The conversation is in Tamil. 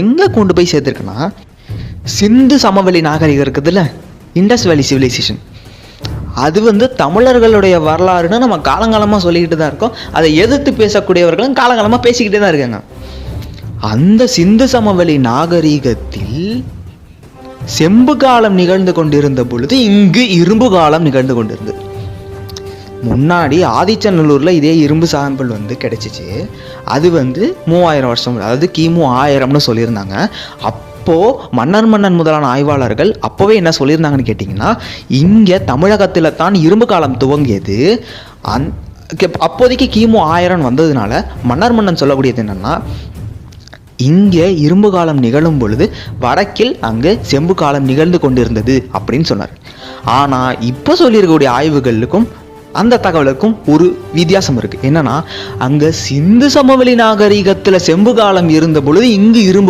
எங்கே கொண்டு போய் சேர்த்துருக்குன்னா சிந்து சமவெளி நாகரிகம் இருக்குதுல்ல இண்டஸ் வேலி சிவிலைசேஷன் அது வந்து தமிழர்களுடைய வரலாறுன்னு நம்ம காலங்காலமாக சொல்லிக்கிட்டு தான் இருக்கோம். அதை எதிர்த்து பேசக்கூடியவர்களும் காலங்காலமாக பேசிக்கிட்டே தான் இருக்காங்க. அந்த சிந்து சமவெளி நாகரிகத்தில் செம்பு காலம் நிகழ்ந்து கொண்டிருந்த பொழுது இங்கு இரும்பு காலம் நிகழ்ந்து கொண்டிருந்தது. முன்னாடி ஆதிச்சநல்லூரில் இதே இரும்பு சாம்பிள் வந்து கிடைச்சிச்சு. அது வந்து மூவாயிரம் வருஷம் அதாவது கிமு ஆயிரம்னு சொல்லியிருந்தாங்க. அப்போது மன்னர் மன்னன் முதலான ஆய்வாளர்கள் அப்போவே என்ன சொல்லியிருந்தாங்கன்னு கேட்டிங்கன்னா இங்கே தமிழகத்தில் தான் இரும்பு காலம் துவங்கியது. அந் அப்போதைக்கு கிமு ஆயிரம் வந்ததுனால மன்னர் மன்னன் சொல்லக்கூடியது என்னென்னா இங்கே இரும்பு காலம் நிகழும் பொழுது வடக்கில் அங்கு செம்பு காலம் நிகழ்ந்து கொண்டிருந்தது அப்படின்னு சொன்னார். ஆனால் இப்போ சொல்லியிருக்கக்கூடிய ஆய்வுகளுக்கும் அந்த தகவலுக்கும் ஒரு வித்தியாசம் இருக்குது என்னன்னா அங்கே சிந்து சமவெளி நாகரிகத்தில் செம்பு காலம் இருந்த பொழுது இங்கு இரும்பு